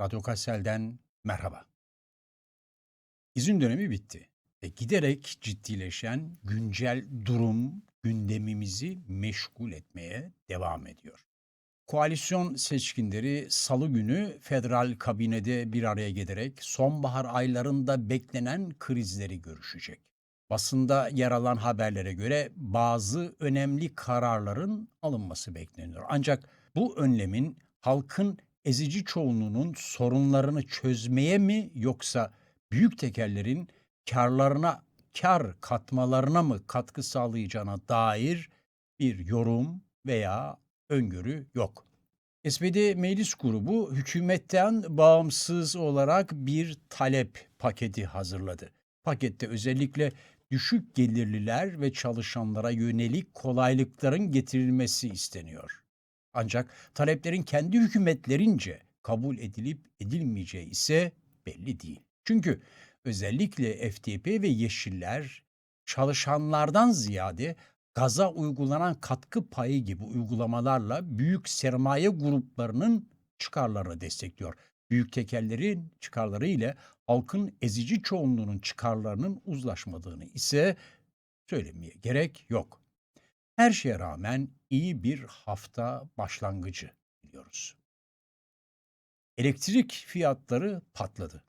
Radyo Kassel'den merhaba. İzin dönemi bitti ve giderek ciddileşen güncel durum gündemimizi meşgul etmeye devam ediyor. Koalisyon seçkinleri salı günü federal kabinede bir araya gelerek sonbahar aylarında beklenen krizleri görüşecek. Basında yer alan haberlere göre bazı önemli kararların alınması bekleniyor. Ancak bu önlemin halkın ezici çoğunluğunun sorunlarını çözmeye mi yoksa büyük tekellerin karlarına kar katmalarına mı katkı sağlayacağına dair bir yorum veya öngörü yok. SPD Meclis Grubu hükümetten bağımsız olarak bir talep paketi hazırladı. Pakette özellikle düşük gelirliler ve çalışanlara yönelik kolaylıkların getirilmesi isteniyor. Ancak taleplerin kendi hükümetlerince kabul edilip edilmeyeceği ise belli değil. Çünkü özellikle FTP ve Yeşiller çalışanlardan ziyade gaza uygulanan katkı payı gibi uygulamalarla büyük sermaye gruplarının çıkarlarını destekliyor. Büyük tekellerin çıkarları ile halkın ezici çoğunluğunun çıkarlarının uzlaşmadığını ise söylemeye gerek yok. Her şeye rağmen iyi bir hafta başlangıcı biliyoruz. Elektrik fiyatları patladı.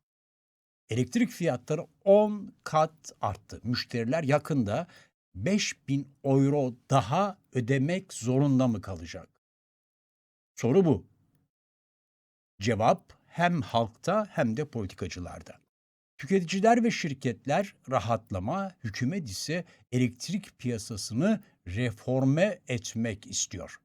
Elektrik fiyatları 10 kat arttı. Müşteriler yakında 5000 euro daha ödemek zorunda mı kalacak? Soru bu. Cevap hem halkta hem de politikacılarda. Tüketiciler ve şirketler rahatlama, hükümet ise elektrik piyasasını reforme etmek istiyor.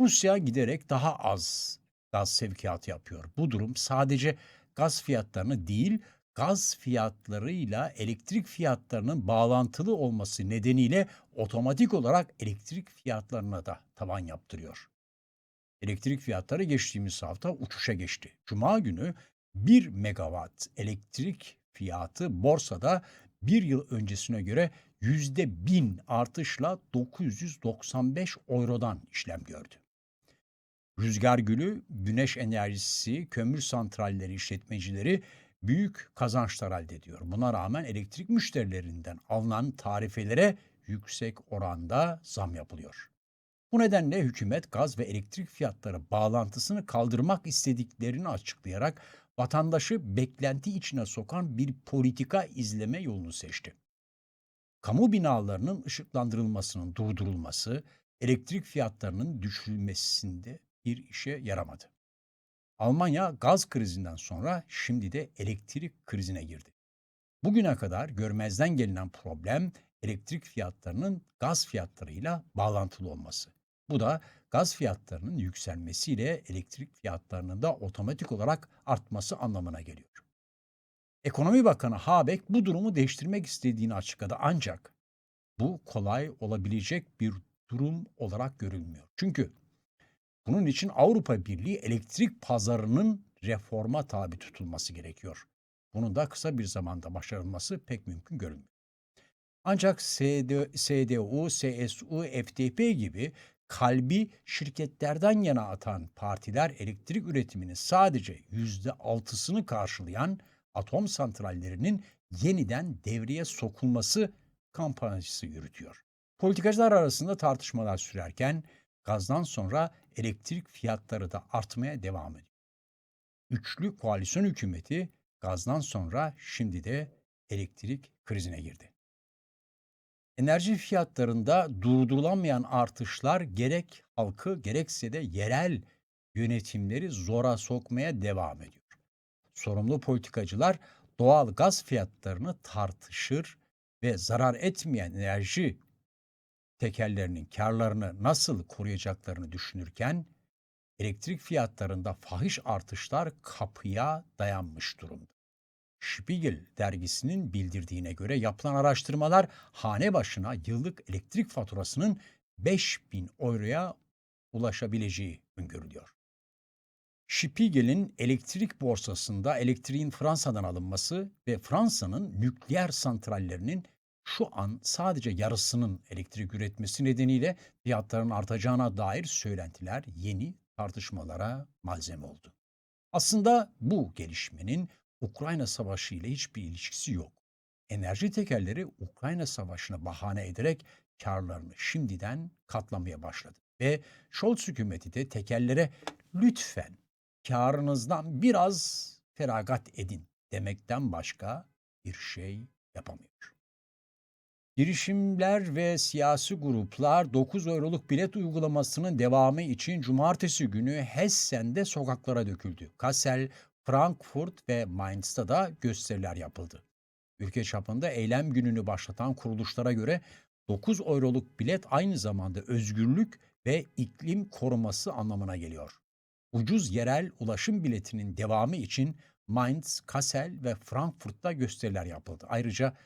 Rusya giderek daha az gaz sevkiyatı yapıyor. Bu durum sadece gaz fiyatlarını değil, gaz fiyatlarıyla elektrik fiyatlarının bağlantılı olması nedeniyle otomatik olarak elektrik fiyatlarına da tavan yaptırıyor. Elektrik fiyatları geçtiğimiz hafta uçuşa geçti. Cuma günü 1 megawatt elektrik fiyatı borsada bir yıl öncesine göre yüzde bin artışla 995 eurodan işlem gördü. Rüzgar gülü, güneş enerjisi, kömür santralleri işletmecileri büyük kazançlar elde ediyor. Buna rağmen elektrik müşterilerinden alınan tarifelere yüksek oranda zam yapılıyor. Bu nedenle hükümet gaz ve elektrik fiyatları bağlantısını kaldırmak istediklerini açıklayarak vatandaşı beklenti içine sokan bir politika izleme yolunu seçti. Kamu binalarının ışıklandırılmasının durdurulması, elektrik fiyatlarının düşürülmesinde bir işe yaramadı. Almanya gaz krizinden sonra şimdi de elektrik krizine girdi. Bugüne kadar görmezden gelinen problem elektrik fiyatlarının gaz fiyatlarıyla bağlantılı olması. Bu da gaz fiyatlarının yükselmesiyle elektrik fiyatlarının da otomatik olarak artması anlamına geliyor. Ekonomi Bakanı Habeck bu durumu değiştirmek istediğini açıkladı ancak bu kolay olabilecek bir durum olarak görülmüyor. Çünkü bunun için Avrupa Birliği elektrik pazarının reforma tabi tutulması gerekiyor. Bunun da kısa bir zamanda başarılması pek mümkün görünmüyor. Ancak SD, CDU, CSU, FDP gibi kalbi şirketlerden yana atan partiler elektrik üretiminin sadece yüzde altısını karşılayan atom santrallerinin yeniden devreye sokulması kampanyası yürütüyor. Politikacılar arasında tartışmalar sürerken gazdan sonra elektrik fiyatları da artmaya devam ediyor. Üçlü koalisyon hükümeti gazdan sonra şimdi de elektrik krizine girdi. Enerji fiyatlarında durdurulamayan artışlar gerek halkı gerekse de yerel yönetimleri zora sokmaya devam ediyor. Sorumlu politikacılar doğal gaz fiyatlarını tartışır ve zarar etmeyen enerji tekellerinin karlarını nasıl koruyacaklarını düşünürken elektrik fiyatlarında fahiş artışlar kapıya dayanmış durumda. Spiegel dergisinin bildirdiğine göre yapılan araştırmalar hane başına yıllık elektrik faturasının 5000 euroya ulaşabileceği öngörülüyor. Spiegel'in elektrik borsasında elektriğin Fransa'dan alınması ve Fransa'nın nükleer santrallerinin şu an sadece yarısının elektrik üretmesi nedeniyle fiyatların artacağına dair söylentiler yeni tartışmalara malzeme oldu. Aslında bu gelişmenin Ukrayna Savaşı ile hiçbir ilişkisi yok. Enerji tekerleri Ukrayna Savaşı'nı bahane ederek karlarını şimdiden katlamaya başladı. Ve Scholz hükümeti de tekerlere lütfen karınızdan biraz feragat edin demekten başka bir şey yapamıyor. Girişimler ve siyasi gruplar 9 euroluk bilet uygulamasının devamı için cumartesi günü Hessen'de sokaklara döküldü. Kassel, Frankfurt ve Mainz'ta da gösteriler yapıldı. Ülke çapında eylem gününü başlatan kuruluşlara göre 9 euroluk bilet aynı zamanda özgürlük ve iklim koruması anlamına geliyor. Ucuz yerel ulaşım biletinin devamı için Mainz, Kassel ve Frankfurt'ta gösteriler yapıldı. Ayrıca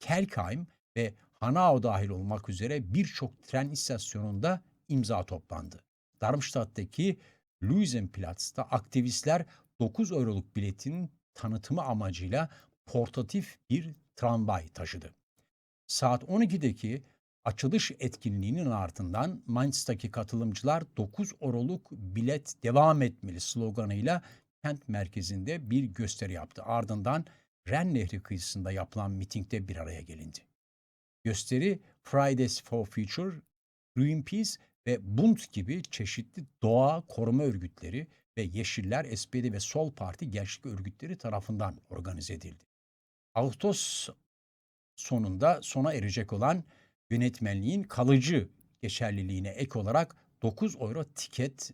Kelkheim ve Hanau dahil olmak üzere birçok tren istasyonunda imza toplandı. Darmstadt'taki Luisenplatz'ta aktivistler 9 euroluk biletin tanıtımı amacıyla portatif bir tramvay taşıdı. Saat 12'deki açılış etkinliğinin ardından Mainz'taki katılımcılar 9 euroluk bilet devam etmeli sloganıyla kent merkezinde bir gösteri yaptı. Ardından Ren Nehri kıyısında yapılan mitingde bir araya gelindi. Gösteri Fridays for Future, Greenpeace ve Bund gibi çeşitli doğa koruma örgütleri ve Yeşiller, SPD ve Sol Parti gençlik örgütleri tarafından organize edildi. Ağustos sonunda sona erecek olan yönetmenliğin kalıcı geçerliliğine ek olarak 9 euro tiket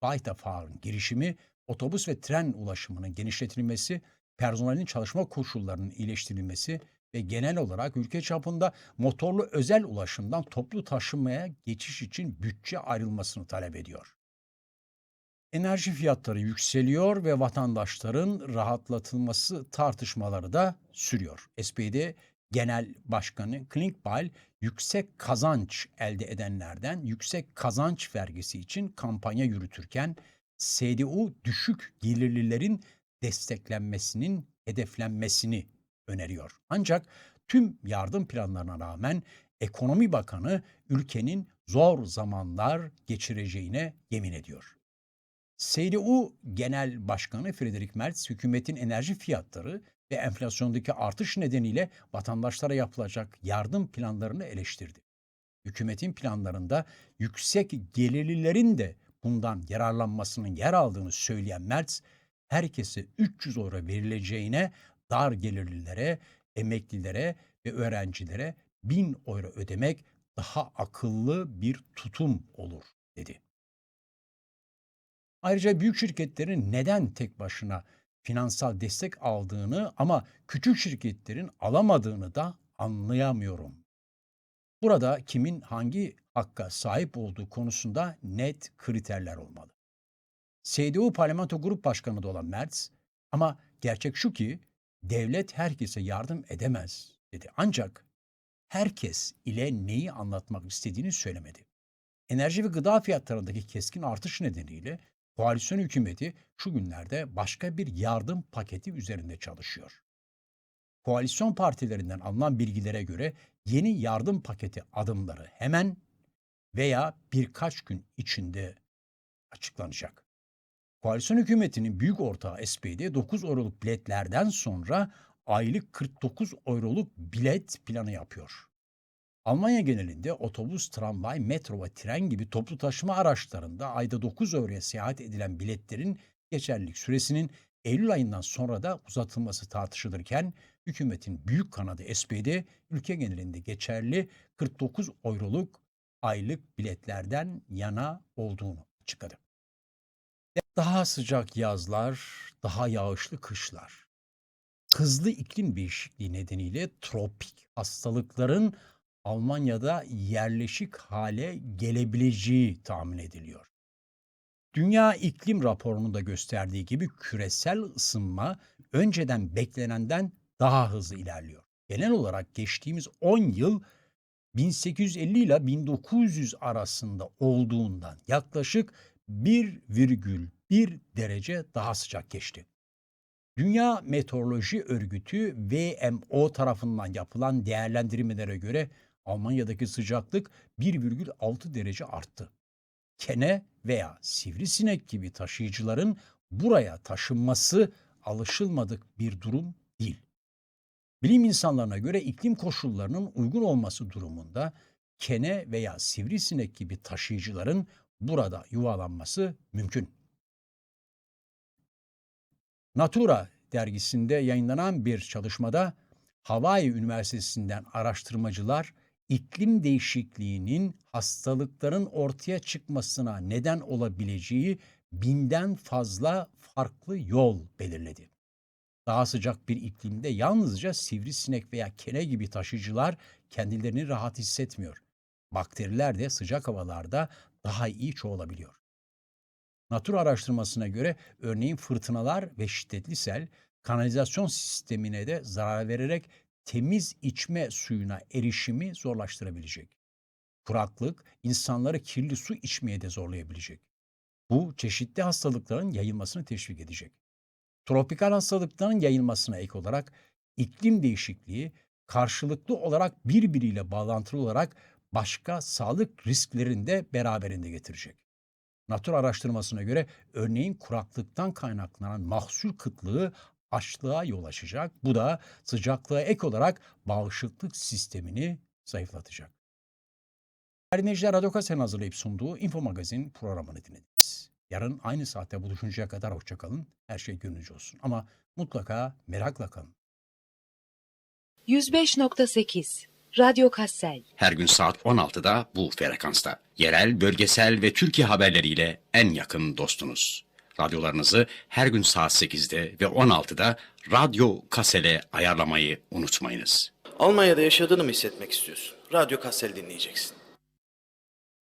Weiterfahren girişimi, otobüs ve tren ulaşımının genişletilmesi, personelin çalışma koşullarının iyileştirilmesi ve genel olarak ülke çapında motorlu özel ulaşımdan toplu taşımaya geçiş için bütçe ayrılmasını talep ediyor. Enerji fiyatları yükseliyor ve vatandaşların rahatlatılması tartışmaları da sürüyor. SPD Genel Başkanı Klinkbal yüksek kazanç elde edenlerden yüksek kazanç vergisi için kampanya yürütürken CDU düşük gelirlilerin desteklenmesinin hedeflenmesini öneriyor. Ancak tüm yardım planlarına rağmen Ekonomi Bakanı ülkenin zor zamanlar geçireceğine yemin ediyor. CDU Genel Başkanı Friedrich Merz hükümetin enerji fiyatları ve enflasyondaki artış nedeniyle vatandaşlara yapılacak yardım planlarını eleştirdi. Hükümetin planlarında yüksek gelirlilerin de bundan yararlanmasının yer aldığını söyleyen Merz, herkese 300 euro verileceğine dar gelirlilere, emeklilere ve öğrencilere 1000 euro ödemek daha akıllı bir tutum olur dedi. Ayrıca büyük şirketlerin neden tek başına finansal destek aldığını ama küçük şirketlerin alamadığını da anlayamıyorum. Burada kimin hangi hakka sahip olduğu konusunda net kriterler olmalı. CDU Parlamento Grup Başkanı da olan Merz ama gerçek şu ki devlet herkese yardım edemez dedi. Ancak herkes ile neyi anlatmak istediğini söylemedi. Enerji ve gıda fiyatlarındaki keskin artış nedeniyle koalisyon hükümeti şu günlerde başka bir yardım paketi üzerinde çalışıyor. Koalisyon partilerinden alınan bilgilere göre yeni yardım paketi adımları hemen veya birkaç gün içinde açıklanacak. Koalisyon hükümetinin büyük ortağı SPD 9 euroluk biletlerden sonra aylık 49 euroluk bilet planı yapıyor. Almanya genelinde otobüs, tramvay, metro ve tren gibi toplu taşıma araçlarında ayda 9 euroya seyahat edilen biletlerin geçerlilik süresinin Eylül ayından sonra da uzatılması tartışılırken hükümetin büyük kanadı SPD ülke genelinde geçerli 49 euroluk aylık biletlerden yana olduğunu açıkladı. Daha sıcak yazlar, daha yağışlı kışlar. Hızlı iklim değişikliği nedeniyle tropik hastalıkların Almanya'da yerleşik hale gelebileceği tahmin ediliyor. Dünya İklim Raporu'nun da gösterdiği gibi küresel ısınma önceden beklenenden daha hızlı ilerliyor. Genel olarak geçtiğimiz 10 yıl 1850 ile 1900 arasında olduğundan yaklaşık 1,1 derece daha sıcak geçti. Dünya Meteoroloji Örgütü WMO tarafından yapılan değerlendirmelere göre Almanya'daki sıcaklık 1,6 derece arttı. Kene veya sivrisinek gibi taşıyıcıların buraya taşınması alışılmadık bir durum değil. Bilim insanlarına göre iklim koşullarının uygun olması durumunda kene veya sivrisinek gibi taşıyıcıların burada yuvalanması mümkün. Natura dergisinde yayınlanan bir çalışmada Hawaii Üniversitesi'nden araştırmacılar iklim değişikliğinin hastalıkların ortaya çıkmasına neden olabileceği binden fazla farklı yol belirledi. Daha sıcak bir iklimde yalnızca sivrisinek veya kene gibi taşıyıcılar kendilerini rahat hissetmiyor. Bakteriler de sıcak havalarda daha iyi çoğalabiliyor. Natura araştırmasına göre örneğin fırtınalar ve şiddetli sel kanalizasyon sistemine de zarar vererek temiz içme suyuna erişimi zorlaştırabilecek. Kuraklık insanları kirli su içmeye de zorlayabilecek. Bu çeşitli hastalıkların yayılmasını teşvik edecek. Tropikal hastalıkların yayılmasına ek olarak iklim değişikliği karşılıklı olarak birbiriyle bağlantılı olarak başka sağlık risklerini de beraberinde getirecek. Natura araştırmasına göre örneğin kuraklıktan kaynaklanan mahsul kıtlığı açlığa yol açacak. Bu da sıcaklığa ek olarak bağışıklık sistemini zayıflatacak. Dinleyiciler Radyo Kasen hazırlayıp sunduğu Info Magazin programını dinlediniz. Yarın aynı saatte buluşuncaya kadar hoşçakalın. Her şey gönlünüzce olsun. Ama mutlaka merakla kalın. 105.8 Radyo Kassel Her gün saat 16'da bu frekansta. Yerel, bölgesel ve Türkiye haberleriyle en yakın dostunuz. Radyolarınızı her gün saat 8'de ve 16'da Radyo Kasel'e ayarlamayı unutmayınız. Almanya'da yaşadığını mı hissetmek istiyorsun? Radyo Kassel dinleyeceksin.